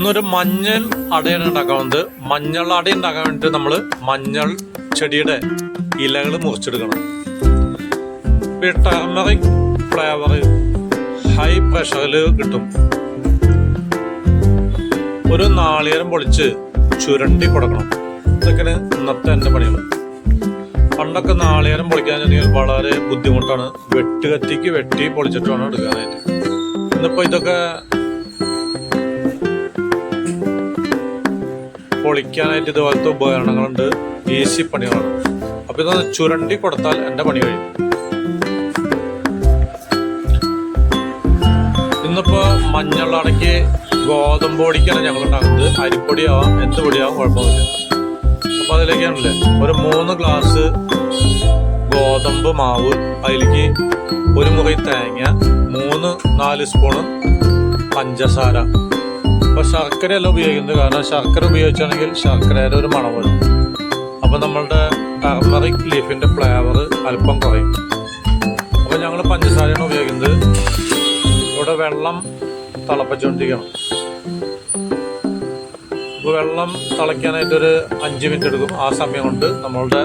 ഇന്നൊരു മഞ്ഞൾ അടയാണ് ഉണ്ടാക്കാവുന്നത്. മഞ്ഞൾ അട ഉണ്ടാക്കാൻ വേണ്ടിയിട്ട് നമ്മൾ മഞ്ഞൾ ചെടിയുടെ ഇലകൾ മുറിച്ചെടുക്കണം. ടർമറിക് ഫ്ലേവർ ഹൈ പ്രഷറിൽ കിട്ടും. ഒരു നാളികേരം പൊളിച്ച് ചുരണ്ടി കൊടുക്കണം. ഇതൊക്കെയാണ് ഇന്നത്തെ എന്റെ പണികൾ. പണ്ടൊക്കെ നാളികേരം പൊളിക്കാന്നുണ്ടെങ്കിൽ വളരെ ബുദ്ധിമുട്ടാണ്. വെട്ടുകത്തിക്ക് വെട്ടി പൊളിച്ചിട്ടാണ് എടുക്കാനായിട്ട്. ഇന്നിപ്പോൾ ഇതൊക്കെ പൊളിക്കാനായിട്ട് ഇതുപോലത്തെ ഉപകരണങ്ങളുണ്ട്. ഈസി പണികളാണ് അപ്പൊ ഇതൊന്ന് ചുരണ്ടി കൊടുത്താൽ എന്റെ പണി കഴിയും. ഇന്നിപ്പോ മഞ്ഞളടക്ക് ഗോതമ്പ് പൊടിക്കാണ് ഞങ്ങൾ ഉണ്ടാക്കുന്നത് അരിപ്പൊടിയാവാം എന്ത് പൊടിയാവാം കുഴപ്പമൊന്നുമില്ല. അപ്പൊ അതിലേക്കാണല്ലേ? ഒരു മൂന്ന് ഗ്ലാസ് ഗോതമ്പ് മാവ് അതിലേക്ക് ഒരു മുറി തേങ്ങ മൂന്ന് നാല് സ്പൂണ് പഞ്ചസാര. അപ്പൊ ശർക്കരയല്ല ഉപയോഗിക്കുന്നത്. കാരണം ശർക്കര ഉപയോഗിച്ചാണെങ്കിൽ ശർക്കരയുടെ ഒരു മണം വരും. അപ്പോൾ നമ്മളുടെ ടർമറിക് ലീഫിന്റെ ഫ്ലേവർ അല്പം കുറയും. അപ്പോൾ ഞങ്ങൾ പഞ്ചസാരയാണ് ഉപയോഗിക്കുന്നത്. ഇവിടെ വെള്ളം തിളപ്പിച്ചുകൊണ്ടിരിക്കണം അപ്പോൾ വെള്ളം തിളയ്ക്കാനായിട്ടൊരു അഞ്ച് മിനിറ്റ് എടുക്കും. ആ സമയം കൊണ്ട് നമ്മളുടെ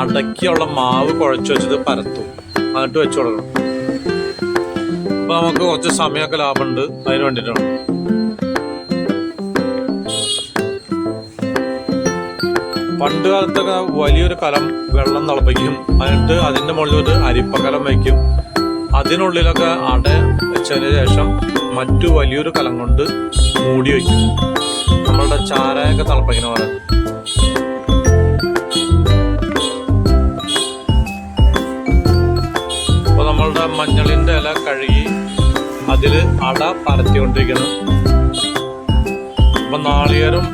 അടക്കിയുള്ള മാവ് കുഴച്ച് വെച്ചത് പരത്തും. എന്നിട്ട് വെച്ചു കൊടുക്കണം. അപ്പൊ നമുക്ക് കുറച്ച് സമയമൊക്കെ ലാഭമുണ്ട്. അതിന് വേണ്ടിയിട്ടാണ് പണ്ട് കാലത്തൊക്കെ വലിയൊരു കലം വെള്ളം തിളപ്പിക്കും. എന്നിട്ട് അതിന്റെ മുകളിൽ ഒരു അരിപ്പക്കലം വയ്ക്കും അതിനുള്ളിലൊക്കെ അട വെച്ചതിന് ശേഷം മറ്റു വലിയൊരു കലം കൊണ്ട് മൂടി വയ്ക്കും നമ്മളുടെ ചാരായൊക്കെ തിളപ്പിക്കുന്ന പോലെ. നമ്മളുടെ മഞ്ഞളിന്റെ ഇല കഴുകി അതിൽ അട പരത്തിക്കൊണ്ടിരിക്കണം അപ്പൊ നാളികേരം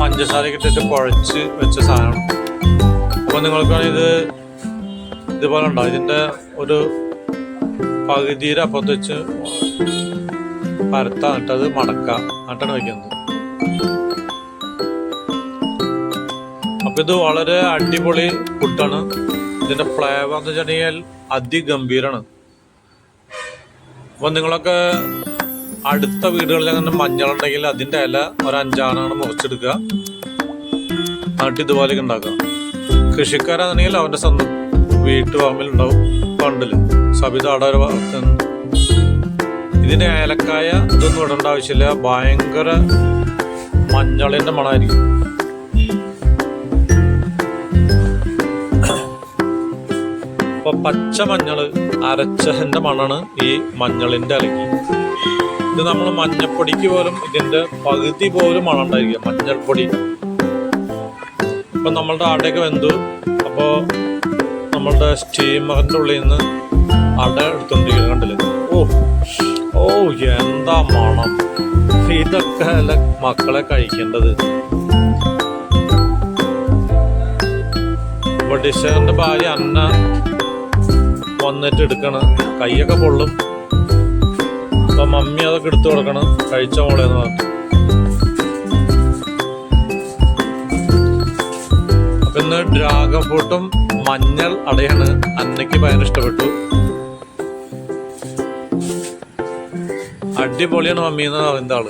പഞ്ചസാരയൊക്കെ ഇട്ടിട്ട് കുഴച്ച് വെച്ച സാധനം അപ്പൊ നിങ്ങൾക്ക് ഇത് ഇതുപോലെ ഉണ്ടാവും ഇതിന്റെ ഒരു പകുതിയുടെ അപ്പുറത്ത് വെച്ച് പരത്താൻ എന്നിട്ടത് മടക്കാം എന്നിട്ടാണ് വയ്ക്കുന്നത്. അപ്പൊ ഇത് വളരെ അടിപൊളി ഫുഡാണ് ഇതിന്റെ ഫ്ലേവർ എന്ന് വെച്ചിട്ടുണ്ടെങ്കിൽ അതിഗംഭീരാണ്. അപ്പൊ നിങ്ങളൊക്കെ അടുത്ത വീടുകളിൽ അങ്ങനെ മഞ്ഞളുണ്ടെങ്കിൽ അതിന്റെ ഇല ഒരു അഞ്ചാണാണ് മുറിച്ചെടുക്കുക. എന്നിട്ട് ഇതുപോലെയൊക്കെ ഉണ്ടാക്കുക. കൃഷിക്കാരാണെങ്കിൽ അവന്റെ സ്വന്തം വീട്ടുപറമ്പിൽ ഉണ്ടാവും പണ്ടിൽ. സബിത അവിടെ ഒരു ഇതിന് ഏലക്കായ ഇതൊന്നും ഇടേണ്ട ആവശ്യമില്ല. ഭയങ്കര മഞ്ഞളിന്റെ മണമായിരിക്കും. പച്ച മഞ്ഞൾ അരച്ചതിന്റെ മണാണ് ഈ മഞ്ഞളിന്റെ അലക്കി. ഇത് നമ്മൾ മഞ്ഞപ്പൊടിക്ക് പോലും ഇതിന്റെ പകുതി പോലും മണം ഉണ്ടായിരിക്കും മഞ്ഞൾപ്പൊടി. ഇപ്പൊ നമ്മളുടെ അടയൊക്കെ വെന്തു. അപ്പോൾ നമ്മളുടെ സ്റ്റീമറിന്റെ ഉള്ളിൽ നിന്ന് അട എടുത്തോണ്ടിരിക്കുന്നത് കണ്ടില്ലേ? ഓ ഓ എന്താ മണം. ഇതൊക്കെ അല്ല മക്കളെ കഴിക്കേണ്ടത്. ഡിഷറിന്റെ ഭാര്യ അന്ന വന്നിട്ട് എടുക്കണം. കൈയൊക്കെ പൊള്ളും. അപ്പൊ മമ്മി അതൊക്കെ എടുത്തു കൊടുക്കണം. കഴിച്ച മോളെ എന്ന് പറഞ്ഞു അപ്പൊ ഇന്ന് ഡ്രാഗൺ ഫ്രൂട്ടും മഞ്ഞൾ അടയാണ്. അന്നയ്ക്ക് ഭയങ്കര ഇഷ്ടപ്പെട്ടു. അടിപൊളിയാണ് മമ്മി എന്ന് പറയുന്ന ആൾ.